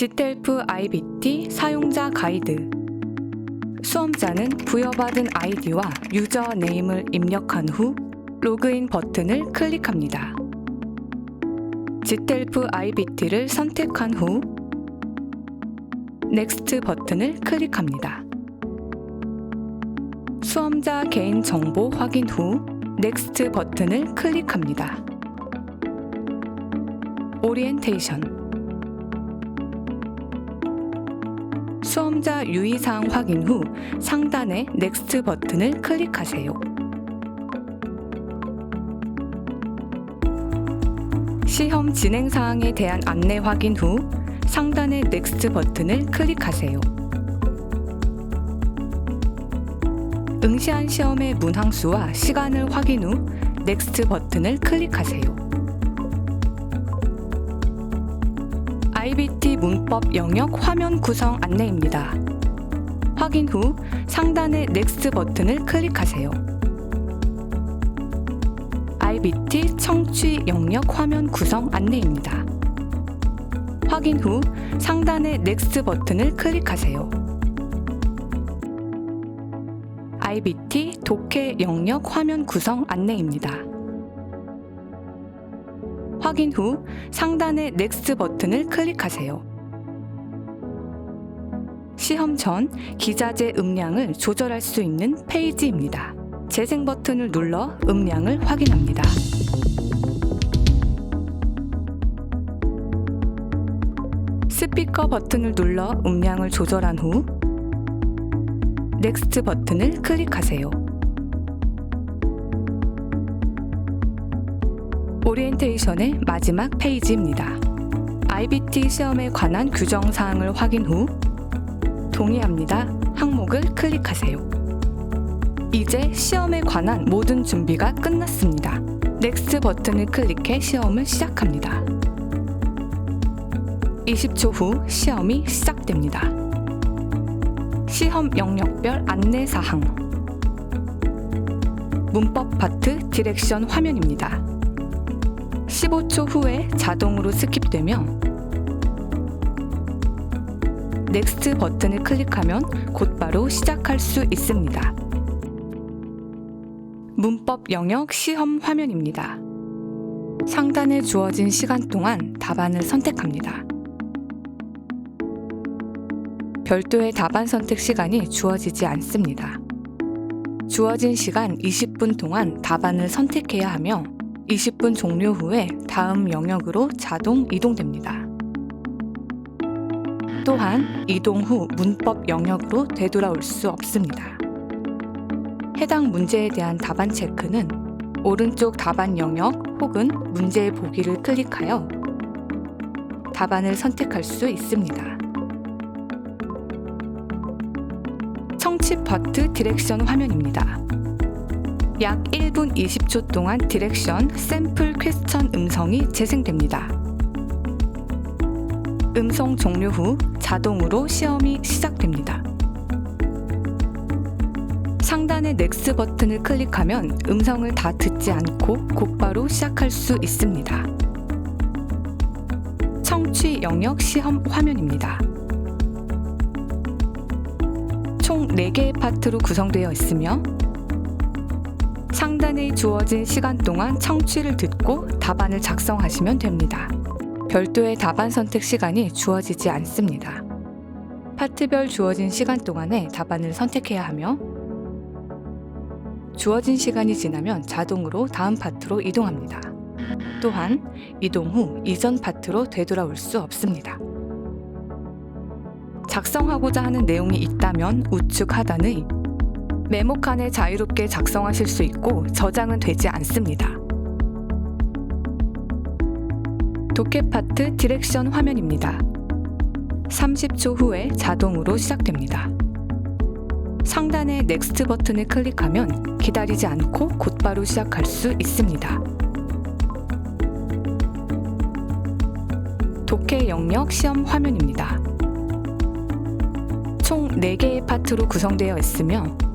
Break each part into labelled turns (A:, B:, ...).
A: 지텔프 IBT 사용자 가이드 수험자는 부여받은 아이디와 유저 네임을 입력한 후 로그인 버튼을 클릭합니다. 지텔프 IBT를 선택한 후 넥스트 버튼을 클릭합니다. 수험자 개인 정보 확인 후 넥스트 버튼을 클릭합니다. 오리엔테이션 수험자 유의사항 확인 후 상단의 넥스트 버튼을 클릭하세요. 시험 진행 사항에 대한 안내 확인 후 상단의 넥스트 버튼을 클릭하세요. 응시한 시험의 문항수와 시간을 확인 후 넥스트 버튼을 클릭하세요. IBT 문법 영역 화면 구성 안내입니다. 확인 후 상단의 넥스트 버튼을 클릭하세요. IBT 청취 영역 화면 구성 안내입니다. 확인 후 상단의 넥스트 버튼을 클릭하세요. IBT 독해 영역 화면 구성 안내입니다. 확인 후 상단의 넥스트 버튼을 클릭하세요. 시험 전 기자재 음량을 조절할 수 있는 페이지입니다. 재생 버튼을 눌러 음량을 확인합니다. 스피커 버튼을 눌러 음량을 조절한 후 넥스트 버튼을 클릭하세요. 오리엔테이션의 마지막 페이지입니다. IBT 시험에 관한 규정 사항을 확인 후 동의합니다. 항목을 클릭하세요. 이제 시험에 관한 모든 준비가 끝났습니다. 넥스트 버튼을 클릭해 시험을 시작합니다. 20초 후 시험이 시작됩니다. 시험 영역별 안내 사항 문법 파트 디렉션 화면입니다. 15초 후에 자동으로 스킵되며 넥스트 버튼을 클릭하면 곧바로 시작할 수 있습니다. 문법 영역 시험 화면입니다. 상단에 주어진 시간 동안 답안을 선택합니다. 별도의 답안 선택 시간이 주어지지 않습니다. 주어진 시간 20분 동안 답안을 선택해야 하며 20분 종료 후에 다음 영역으로 자동 이동됩니다. 또한 이동 후 문법 영역으로 되돌아올 수 없습니다. 해당 문제에 대한 답안 체크는 오른쪽 답안 영역 혹은 문제의 보기를 클릭하여 답안을 선택할 수 있습니다. 청취 파트 디렉션 화면입니다. 약 1분 20초 동안 디렉션 샘플 퀘스천 음성이 재생됩니다. 음성 종료 후 자동으로 시험이 시작됩니다. 상단의 넥스 버튼을 클릭하면 음성을 다 듣지 않고 곧바로 시작할 수 있습니다. 청취 영역 시험 화면입니다. 총 4개의 파트로 구성되어 있으며 상단에 주어진 시간 동안 청취를 듣고 답안을 작성하시면 됩니다. 별도의 답안 선택 시간이 주어지지 않습니다. 파트별 주어진 시간 동안에 답안을 선택해야 하며 주어진 시간이 지나면 자동으로 다음 파트로 이동합니다. 또한 이동 후 이전 파트로 되돌아올 수 없습니다. 작성하고자 하는 내용이 있다면 우측 하단의 메모칸에 자유롭게 작성하실 수 있고 저장은 되지 않습니다. 독해 파트 디렉션 화면입니다. 30초 후에 자동으로 시작됩니다. 상단의 넥스트 버튼을 클릭하면 기다리지 않고 곧바로 시작할 수 있습니다. 독해 영역 시험 화면입니다. 총 4개의 파트로 구성되어 있으며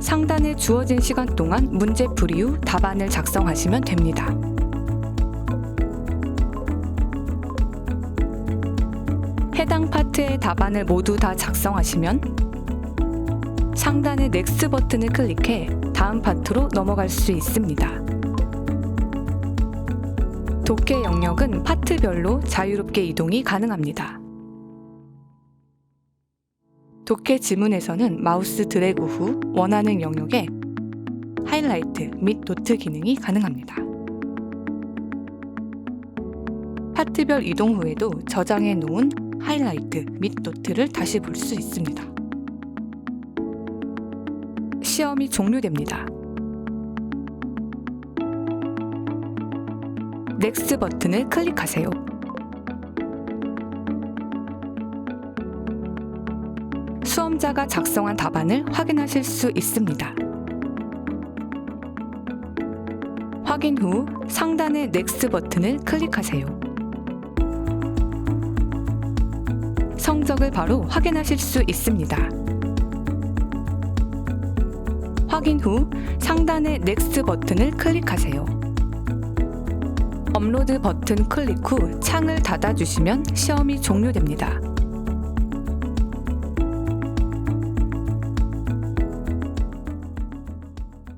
A: 상단에 주어진 시간 동안 문제 풀이 후 답안을 작성하시면 됩니다. 해당 파트의 답안을 모두 다 작성하시면 상단의 넥스트 버튼을 클릭해 다음 파트로 넘어갈 수 있습니다. 독해 영역은 파트별로 자유롭게 이동이 가능합니다. 독해 지문에서는 마우스 드래그 후 원하는 영역에 하이라이트 및 노트 기능이 가능합니다. 파트별 이동 후에도 저장해 놓은 하이라이트 및 노트를 다시 볼 수 있습니다. 시험이 종료됩니다. 넥스트 버튼을 클릭하세요. 수험자가 작성한 답안을 확인하실 수 있습니다. 확인 후 상단의 넥스트 버튼을 클릭하세요. 성적을 바로 확인하실 수 있습니다. 확인 후 상단의 넥스트 버튼을 클릭하세요. 업로드 버튼 클릭 후 창을 닫아주시면 시험이 종료됩니다.